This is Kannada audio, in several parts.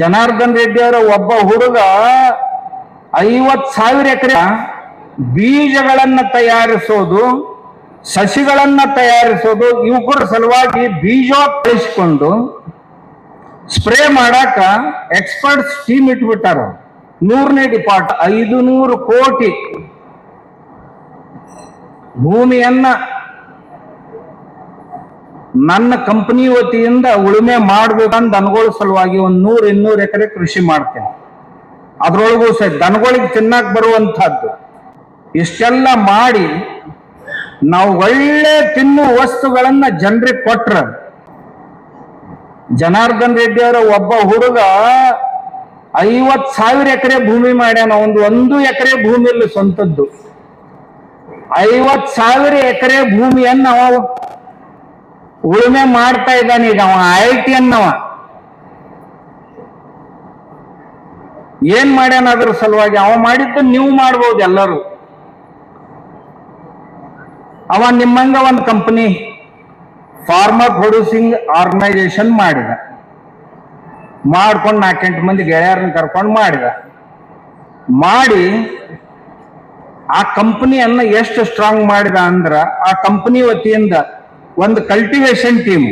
ಜನಾರ್ದನ್ ರೆಡ್ಡಿ ಅವರ ಒಬ್ಬ ಹುಡುಗ ಐವತ್ ಸಾವಿರ ಎಕರೆ ಬೀಜಗಳನ್ನ ತಯಾರಿಸೋದು, ಸಸಿಗಳನ್ನ ತಯಾರಿಸೋದು ಇವುಗಳ ಸಲುವಾಗಿ ಬೀಜ ಕಳಿಸಿಕೊಂಡು ಸ್ಪ್ರೇ ಮಾಡಾಕ ಎಕ್ಸ್ಪರ್ಟ್ಸ್ ಟೀಮ್ ಇಟ್ಬಿಟ್ಟಾರ. ನೂರನೇ ಡಿಪಾರ್ಟ್ ಐದು ನೂರು ಕೋಟಿ ಭೂಮಿಯನ್ನ ನನ್ನ ಕಂಪನಿ ವತಿಯಿಂದ ಉಳುಮೆ ಮಾಡ್ಬೇಕಂತ ದನಗಳ ಸಲುವಾಗಿ ಒಂದ್ ನೂರು ಇನ್ನೂರು ಎಕರೆ ಕೃಷಿ ಮಾಡ್ತೇನೆ. ಅದ್ರೊಳಗೂ ಸಹ ದನಗಳಿಗೆ ತಿನ್ನಕ್ ಬರುವಂತಹದ್ದು ಇಷ್ಟೆಲ್ಲ ಮಾಡಿ ನಾವು ಒಳ್ಳೆ ತಿನ್ನುವ ವಸ್ತುಗಳನ್ನ ಜನರಿಗೆ ಕೊಟ್ರ, ಜನಾರ್ದನ್ ರೆಡ್ಡಿ ಅವರ ಒಬ್ಬ ಹುಡುಗ ಐವತ್ ಸಾವಿರ ಎಕರೆ ಭೂಮಿ ಮಾಡ್ಯಾನ, ಒಂದು ಒಂದು ಎಕರೆ ಭೂಮಿಯಲ್ಲಿ ಸ್ವಂತದ್ದು. ಐವತ್ ಸಾವಿರ ಎಕರೆ ಭೂಮಿಯನ್ನ ಉಳುಮೆ ಮಾಡ್ತಾ ಇದ್ದಾನೆ ಈಗ ಅವ ಐ ಟಿ ಅನ್ನವ. ಏನ್ ಮಾಡ್ಯಾನ ಅದ್ರ ಸಲುವಾಗಿ ಅವ ಮಾಡಿದ್ದು ನೀವು ಮಾಡ್ಬೋದು ಎಲ್ಲರೂ. ಅವ ನಿಮ್ಮಂಗ ಒಂದು ಕಂಪನಿ ಫಾರ್ಮರ್ ಪ್ರೊಡ್ಯೂಸಿಂಗ್ ಆರ್ಗನೈಸೇಷನ್ ಮಾಡಿದ. ಮಾಡ್ಕೊಂಡು ನಾಲ್ಕೆಂಟು ಮಂದಿ ಗೆಳೆಯರನ್ನ ಕರ್ಕೊಂಡು ಮಾಡಿದ. ಮಾಡಿ ಆ ಕಂಪನಿಯನ್ನ ಎಷ್ಟು ಸ್ಟ್ರಾಂಗ್ ಮಾಡಿದ ಅಂದ್ರ, ಆ ಕಂಪನಿ ವತಿಯಿಂದ ಒಂದು ಕಲ್ಟಿವೇಶನ್ ಟೀಮ್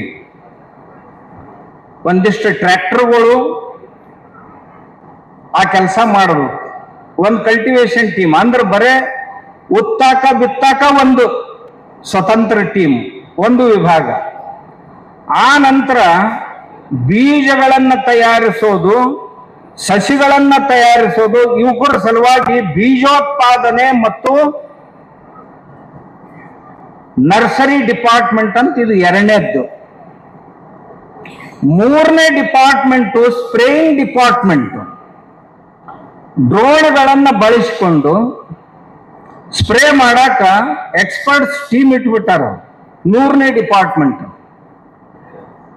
ಒಂದಿಷ್ಟು ಟ್ರ್ಯಾಕ್ಟರ್ಗಳು ಆ ಕೆಲಸ ಮಾಡೋದು. ಒಂದು ಕಲ್ಟಿವೇಶನ್ ಟೀಮ್ ಅಂದ್ರೆ ಬರೇ ಉತ್ತಾಕ ಬಿತ್ತಾಕ ಒಂದು ಸ್ವತಂತ್ರ ಟೀಮ್ ಒಂದು ವಿಭಾಗ. ಆ ನಂತರ ಬೀಜಗಳನ್ನ ತಯಾರಿಸೋದು, ಸಸಿಗಳನ್ನ ತಯಾರಿಸೋದು ಇವುಗಳ ಸಲುವಾಗಿ ಬೀಜೋತ್ಪಾದನೆ ಮತ್ತು ನರ್ಸರಿ ಡಿಪಾರ್ಟ್ಮೆಂಟ್ ಅಂತ ಇದು ಎರಡನೇದ್ದು. ಮೂರನೇ ಡಿಪಾರ್ಟ್ಮೆಂಟು ಸ್ಪ್ರೇಯಿಂಗ್ ಡಿಪಾರ್ಟ್ಮೆಂಟ್. ಡ್ರೋನ್ಗಳನ್ನ ಬಳಸಿಕೊಂಡು ಸ್ಪ್ರೇ ಮಾಡಾಕ ಎಕ್ಸ್ಪರ್ಟ್ಸ್ ಟೀಮ್ ಇಟ್ಬಿಟ್ಟಾರ ಮೂರನೇ ಡಿಪಾರ್ಟ್ಮೆಂಟ್.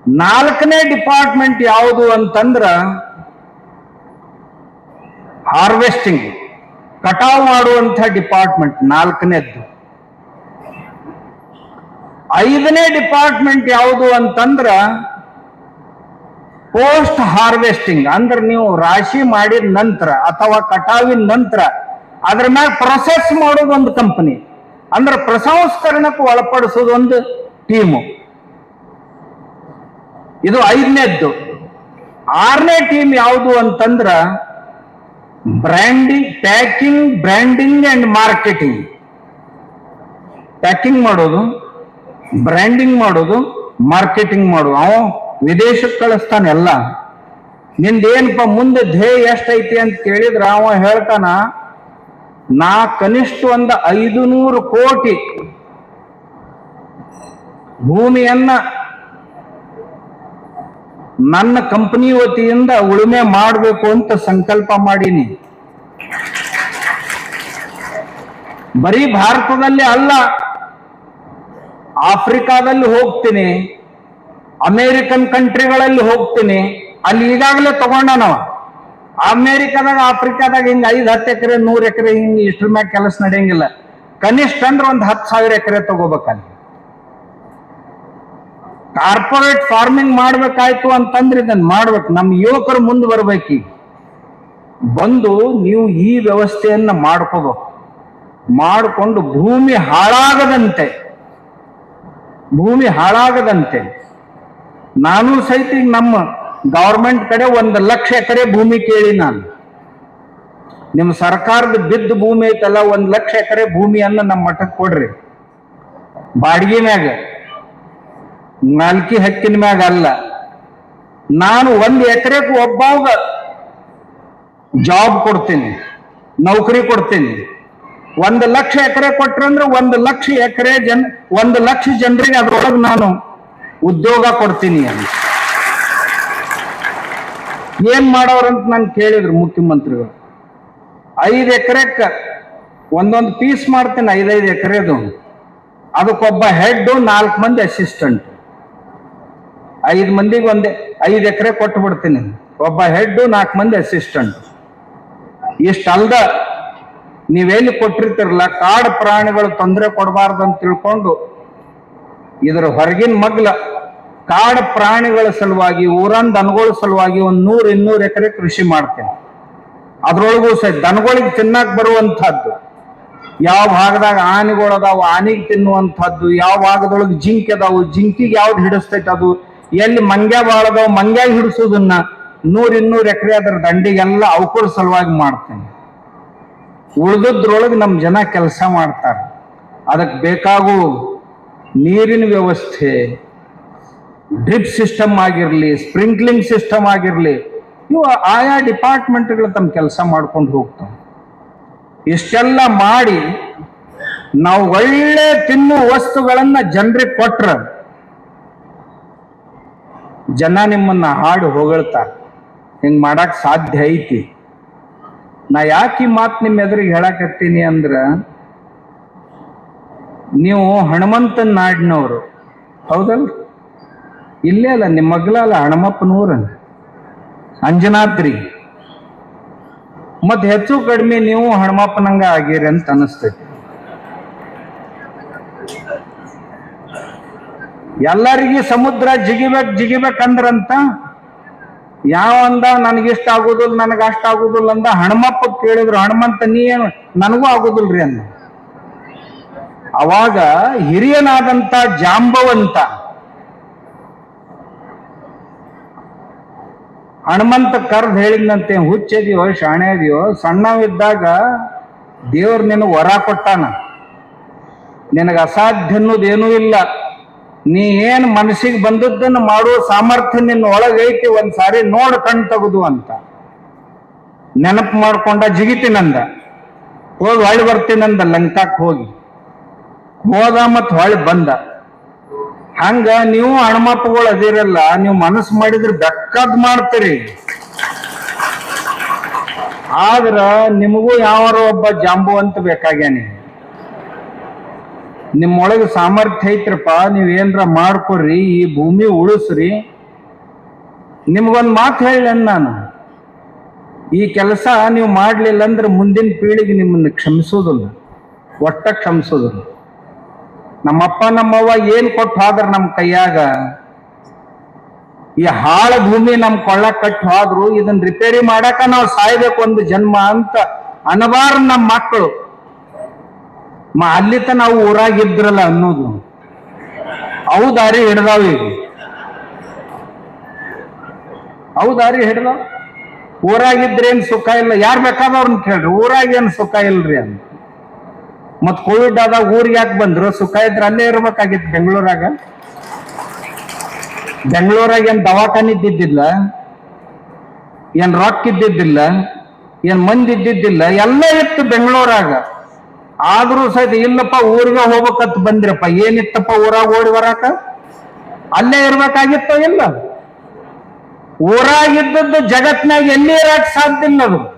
ನಾಲ್ಕನೇ ಡಿಪಾರ್ಟ್ಮೆಂಟ್ ಯಾವುದು ಅಂತಂದ್ರ ಹಾರ್ವೆಸ್ಟಿಂಗ್, ಕಟಾವ್ ಮಾಡುವಂಥ ಡಿಪಾರ್ಟ್ಮೆಂಟ್ ನಾಲ್ಕನೇದ್ದು. ಐದನೇ ಡಿಪಾರ್ಟ್ಮೆಂಟ್ ಯಾವುದು ಅಂತಂದ್ರ ಪೋಸ್ಟ್ ಹಾರ್ವೆಸ್ಟಿಂಗ್, ಅಂದ್ರೆ ನೀವು ರಾಶಿ ಮಾಡಿದ ನಂತರ ಅಥವಾ ಕಟಾವಿನ ನಂತರ, ಅದ್ರ ಮ್ಯಾಲ ಪ್ರೊಸೆಸ್ ಮಾಡೋದು ಒಂದು ಕಂಪನಿ. ಅಂದ್ರೆ ಪ್ರಸಂಸ್ಕರಣಕ್ಕೆ ಒಳಪಡಿಸೋದು ಒಂದು ಟೀಮು ಇದು ಐದನೇದ್ದು. ಆರನೇ ಟೀಮ್ ಯಾವುದು ಅಂತಂದ್ರ branding packing, branding and marketing. Packing ಮಾಡೋದು. ಬ್ರ್ಯಾಂಡಿಂಗ್ ಮಾಡೋದು ಮಾರ್ಕೆಟಿಂಗ್ ಮಾಡೋದು. ಅವ ವಿದೇಶಕ್ಕೆ ಕಳಿಸ್ತಾನೆ ಎಲ್ಲ. ನಿಂದೇನಪ್ಪ ಮುಂದೆ ಧ್ಯೇಯ ಎಷ್ಟೈತಿ ಅಂತ ಕೇಳಿದ್ರ ಅವ ಹೇಳ್ತಾನ, ನಾ ಕನಿಷ್ಠ ಒಂದು ಐದು ನೂರು ಕೋಟಿ ಭೂಮಿಯನ್ನ ನನ್ನ ಕಂಪನಿ ವತಿಯಿಂದ ಉಳುಮೆ ಮಾಡಬೇಕು ಅಂತ ಸಂಕಲ್ಪ ಮಾಡೀನಿ. ಬರೀ ಭಾರತದಲ್ಲಿ ಅಲ್ಲ ಆಫ್ರಿಕಾದಲ್ಲಿ ಹೋಗ್ತೀನಿ, ಅಮೇರಿಕನ್ ಕಂಟ್ರಿಗಳಲ್ಲಿ ಹೋಗ್ತೀನಿ, ಅಲ್ಲಿ ಈಗಾಗಲೇ ನಾವು ಅಮೇರಿಕಾದಾಗ, ಆಫ್ರಿಕಾದಾಗ ಹಿಂಗ ಐದು, ಹತ್ತು ಎಕರೆ, ನೂರ್ ಎಕರೆ ಹಿಂಗ ಇಷ್ಟ್ರ ಮ್ಯಾಗ ಕೆಲಸ ನಡೆಯಂಗಿಲ್ಲ. ಕನಿಷ್ಠ ಅಂದ್ರೆ ಒಂದ್ ಹತ್ತು ಸಾವಿರ ಎಕರೆ ತಗೋಬೇಕಲ್ಲಿ ಕಾರ್ಪೊರೇಟ್ ಫಾರ್ಮಿಂಗ್ ಮಾಡ್ಬೇಕಾಯ್ತು ಅಂತಂದ್ರೆ ಇದನ್ನ ಮಾಡ್ಬೇಕು. ನಮ್ಮ ಯುವಕರು ಮುಂದೆ ಬರ್ಬೇಕೀಗ. ಬಂದು ನೀವು ಈ ವ್ಯವಸ್ಥೆಯನ್ನ ಮಾಡ್ಕೋಬೇಕು. ಮಾಡಿಕೊಂಡು ಭೂಮಿ ಹಾಳಾಗದಂತೆ. ಭೂಮಿ ಹಾಳಾಗದಂತೆ. ನಾನು ಸಹಿತ ನಮ್ಮ ಗೌರ್ಮೆಂಟ್ ಕಡೆ ಒಂದು ಲಕ್ಷ ಎಕರೆ ಭೂಮಿ ಕೇಳಿ ನಾನು. ನಿಮ್ಮ ಸರ್ಕಾರದ ಬಿದ್ದ ಭೂಮಿ ಐತಲ್ಲ, ಒಂದು ಲಕ್ಷ ಎಕರೆ ಭೂಮಿಯನ್ನು ನಮ್ಮ ಮಠಕ್ಕೆ ಕೊಡ್ರಿ. ಬಾಡಿಗೆ ಮ್ಯಾಗ ನಾಲ್ಕಿ ಹಕ್ಕಿನ ಮ್ಯಾಗ ಅಲ್ಲ. ನಾನು ಒಂದು ಎಕರೆಗೂ ಒಬ್ಬ ಜಾಬ್ ಕೊಡ್ತೀನಿ, ನೌಕರಿ ಕೊಡ್ತೀನಿ. ಒಂದು ಲಕ್ಷ ಎಕರೆ ಕೊಟ್ರಂದ್ರೆ ಒಂದು ಲಕ್ಷ ಎಕರೆ ಜನ, ಒಂದು ಲಕ್ಷ ಜನರಿಗೆ ಅದ್ರೊಳಗೆ ನಾನು ಉದ್ಯೋಗ ಕೊಡ್ತೀನಿ ಅಂತ. ಏನ್ ಮಾಡೋರಂತ ನಾನು ಕೇಳಿದ್ರು ಮುಖ್ಯಮಂತ್ರಿಗಳು. ಐದು ಎಕರೆಕ್ಕ ಒಂದೊಂದು ಪೀಸ್ ಮಾಡ್ತೀನಿ, ಐದೈದು ಎಕರೆದು. ಅದಕ್ಕೊಬ್ಬ ಹೆಡ್ ನಾಲ್ಕು ಮಂದಿ ಅಸಿಸ್ಟೆಂಟ್ ಐದು ಮಂದಿಗೆ ಒಂದೇ, ಐದು ಎಕರೆ ಕೊಟ್ಟು ಬಿಡ್ತೀನಿ ಒಬ್ಬ ಹೆಡ್ ನಾಲ್ಕು ಮಂದಿ ಅಸಿಸ್ಟೆಂಟ್ ಇಷ್ಟಲ್ದ ನೀವೆಲ್ಲಿ ಕೊಟ್ಟಿರ್ತಿರಲ್ಲ, ಕಾಡು ಪ್ರಾಣಿಗಳು ತೊಂದರೆ ಕೊಡಬಾರ್ದು ಅಂತ ತಿಳ್ಕೊಂಡು ಇದರ ಹೊರಗಿನ ಮಗ್ಲ, ಕಾಡು ಪ್ರಾಣಿಗಳ ಸಲುವಾಗಿ, ಊರನ್ ದನಗಳ ಸಲುವಾಗಿ ಒಂದು ನೂರು ಇನ್ನೂರು ಎಕರೆ ಕೃಷಿ ಮಾಡ್ತೇನೆ. ಅದ್ರೊಳಗೂ ಸಹ ದನಗಳಿಗೆ ತಿನ್ನಕ್ ಬರುವಂತಹದ್ದು ಯಾವ ಭಾಗದಾಗ ಆನೆಗಳು ಅದಾವ ಆನೆಗೆ ತಿನ್ನುವಂಥದ್ದು, ಯಾವ ಭಾಗದೊಳಗೆ ಜಿಂಕೆ ಅದಾವು, ಜಿಂಕಿಗೆ ಯಾವ್ದು ಹಿಡಿಸ್ತೈತೆ ಅದು, ಎಲ್ಲಿ ಮಂಗ್ಯ ಬಾಳದವು ಮಂಗ್ಯ ಹಿಡಿಸೋದನ್ನ ನೂರು ಇನ್ನೂರ್ ಎಕರೆ ಅದರ ದಂಡಿಗೆಲ್ಲ ಅವಕರ ಸಲುವಾಗಿ ಮಾಡ್ತೇನೆ. ಉಳ್ದದ್ರೊಳಗೆ ನಮ್ಮ ಜನ ಕೆಲಸ ಮಾಡ್ತಾರೆ. ಅದಕ್ಕೆ ಬೇಕಾಗೋ ನೀರಿನ ವ್ಯವಸ್ಥೆ, ಡ್ರಿಪ್ ಸಿಸ್ಟಮ್ ಆಗಿರಲಿ, ಸ್ಪ್ರಿಂಕ್ಲಿಂಗ್ ಸಿಸ್ಟಮ್ ಆಗಿರಲಿ, ಇವು ಆಯಾ ಡಿಪಾರ್ಟ್ಮೆಂಟ್ಗಳು ತಮ್ಮ ಕೆಲಸ ಮಾಡ್ಕೊಂಡು ಹೋಗ್ತಾವೆ. ಇಷ್ಟೆಲ್ಲ ಮಾಡಿ ನಾವು ಒಳ್ಳೆ ತಿನ್ನುವ ವಸ್ತುಗಳನ್ನು ಜನರಿಗೆ ಕೊಟ್ರ ಜನ ನಿಮ್ಮನ್ನ ಹಾಡು ಹೊಗಳ್ತಾರೆ. ಹಿಂಗೆ ಮಾಡಕ್ ಸಾಧ್ಯ ಐತಿ. ನಾ ಯಾಕೆ ಈ ಮಾತು ನಿಮ್ಮ ಎದುರಿಗೆ ಹೇಳಕತ್ತೀನಿ ಅಂದ್ರ, ನೀವು ಹನುಮಂತನ ನಾಡಿನವರು. ಹೌದಲ್ಲ ಇಲ್ಲೇ ಅಲ್ಲ, ನಿಮ್ಮ ಮಗ್ಲಲ್ಲ ಹನುಮಪ್ಪನೂರ ಅಂಜನಾದ್ರಿ. ಮತ್ತೆ ಹೆಚ್ಚು ಕಡಿಮೆ ನೀವು ಹಣಮಪ್ಪನಂಗ ಆಗಿರಿ ಅಂತ ಅನಿಸ್ತೈತಿ. ಎಲ್ಲರಿಗೂ ಸಮುದ್ರ ಜಿಗಿಬೇಕು ಜಿಗಿಬೇಕಂದ್ರಂತ ಯಾವ ಅಂದ ನನಗಿಷ್ಟ ಆಗುದಿಲ್ಲ, ನನಗೆ ಅಷ್ಟ ಆಗುದಿಲ್ಲ ಅಂದ ಹನುಮಪ್ಪ ಕೇಳಿದ್ರು ಹನುಮಂತ ನೀ ಏನು, ನನಗೂ ಆಗುದಿಲ್ರಿ ಅಂದ. ಅವಾಗ ಹಿರಿಯನಾದಂತ ಜಾಂಬವಂತ ಹನುಮಂತ ಕರ್ದ್ ಹೇಳಿದಂತೆ ಹುಚ್ಚದಿಯೋ ಶಾಣೆ ಅದೆಯೋ ಸಣ್ಣವಿದ್ದಾಗ ದೇವ್ರ ನಿನಗೆ ವರ ಕೊಟ್ಟಾನ. ನಿನಗೆ ಅಸಾಧ್ಯ ಅನ್ನೋದೇನೂ ಇಲ್ಲ. ನೀ ಏನ್ ಮನಸ್ಸಿಗೆ ಬಂದದ್ದನ್ನು ಮಾಡುವ ಸಾಮರ್ಥ್ಯ ನಿನ್ನ ಒಳಗೈತಿ ಒಂದ್ ಸಾರಿ ನೋಡ್ ಕಣ್ ತೆಗೆದು ಅಂತ. ನೆನಪು ಮಾಡ್ಕೊಂಡ ಜಿಗಿತೀನಂದ ಹೋಗಿ ಹೊಳ್ಳಿ ಬರ್ತೀನಂದ ಲಂಕಾಕ್ ಹೋಗಿ. ಹೋದ ಮತ್ ಹೊಳ್ಳಿ ಬಂದ. ಹಂಗ ನೀವು ಹಣಮಪ್ಪಗಳು ಅದಿರಲ್ಲ, ನೀವು ಮನಸ್ಸು ಮಾಡಿದ್ರೆ ಬೆಕ್ಕದ್ ಮಾಡ್ತೀರಿ. ಆದ್ರ ನಿಮಗೂ ಯಾವಾರ ಒಬ್ಬ ಜಾಂಬು ಅಂತ ಬೇಕಾಗ್ಯಾನಿ. ನಿಮ್ಮೊಳಗೆ ಸಾಮರ್ಥ್ಯ ಐತ್ರಪ್ಪ ನೀವು ಏನ್ರ ಮಾಡ್ಕೊಡ್ರಿ, ಈ ಭೂಮಿ ಉಳಿಸ್ರಿ. ನಿಮ್ಗೊಂದು ಮಾತು ಹೇಳ ನಾನು. ಈ ಕೆಲಸ ನೀವು ಮಾಡಲಿಲ್ಲ ಅಂದ್ರೆ ಮುಂದಿನ ಪೀಳಿಗೆ ನಿಮ್ಮನ್ನು ಕ್ಷಮಿಸೋದಿಲ್ಲ. ಒಟ್ಟ ಕ್ಷಮಿಸೋದಿಲ್ಲ. ನಮ್ಮಪ್ಪ, ನಮ್ಮವ್ವ ಏನು ಕೊಟ್ಟು ಹೋದ್ರೆ ನಮ್ಮ ಕೈಯಾಗ? ಈ ಹಾಳ ಭೂಮಿ ನಮ್ಮ ಕೊಳ್ಳ ಕಟ್ಟಿ ಹೋದ್ರು ಇದನ್ನ ರಿಪೇರಿ ಮಾಡಾಕ ನಾವು ಸಾಯ್ಬೇಕು ಒಂದು ಜನ್ಮ ಅಂತ ಅನಬಾರ ನಮ್ಮ ಮಕ್ಕಳು. ಮ, ಅಲ್ಲಿ ತನ ನಾವು ಊರಾಗಿದ್ರಲ್ಲ ಅನ್ನೋದು. ಅವು ದಾರಿ ಹಿಡ್ದಾವ ಈಗ. ಅವು ದಾರಿ ಹಿಡ್ದಾವ. ಊರಾಗಿದ್ರೇನು ಸುಖ ಇಲ್ಲ? ಯಾರು ಬೇಕಾದವ್ರನ್ನ ಕೇಳ್ರಿ. ಊರಾಗ ಏನ್ ಸುಖ ಇಲ್ರಿ ಅಂತ. ಮತ್ ಕೋವಿಡ್ ಆದಾಗ ಊರಿಗೆ ಯಾಕೆ ಬಂದ್ರು? ಸುಖ ಇದ್ರೆ ಅಲ್ಲೇ ಇರ್ಬೇಕಾಗಿತ್ತು ಬೆಂಗಳೂರಾಗ. ಬೆಂಗಳೂರಾಗ ಏನ್ ದವಾಖಾನೆ ಇದ್ದಿದ್ದಿಲ್ಲ? ಏನ್ ರೊಕ್ಕ ಇದ್ದಿದ್ದಿಲ್ಲ? ಏನ್ ಮಂದಿ ಇದ್ದಿದ್ದಿಲ್ಲ? ಎಲ್ಲ ಇತ್ತು ಬೆಂಗಳೂರಾಗ. ಆದ್ರೂ ಸಹಿತ ಇಲ್ಲಪ್ಪ, ಊರಿಗೆ ಹೋಗ್ಬೇಕಂತ ಬಂದ್ರಪ್ಪ. ಏನಿತ್ತಪ್ಪ ಊರಾಗ ಓಡಿ ಬರಾಕ? ಅಲ್ಲೇ ಇರ್ಬೇಕಾಗಿತ್ತೋ ಇಲ್ಲ? ಊರಾಗಿದ್ದದ್ದು ಜಗತ್ನಾಗ ಎಲ್ಲಿ ಇರಕ್ ಸಾಧ್ಯ ಇಲ್ಲ ಅದು.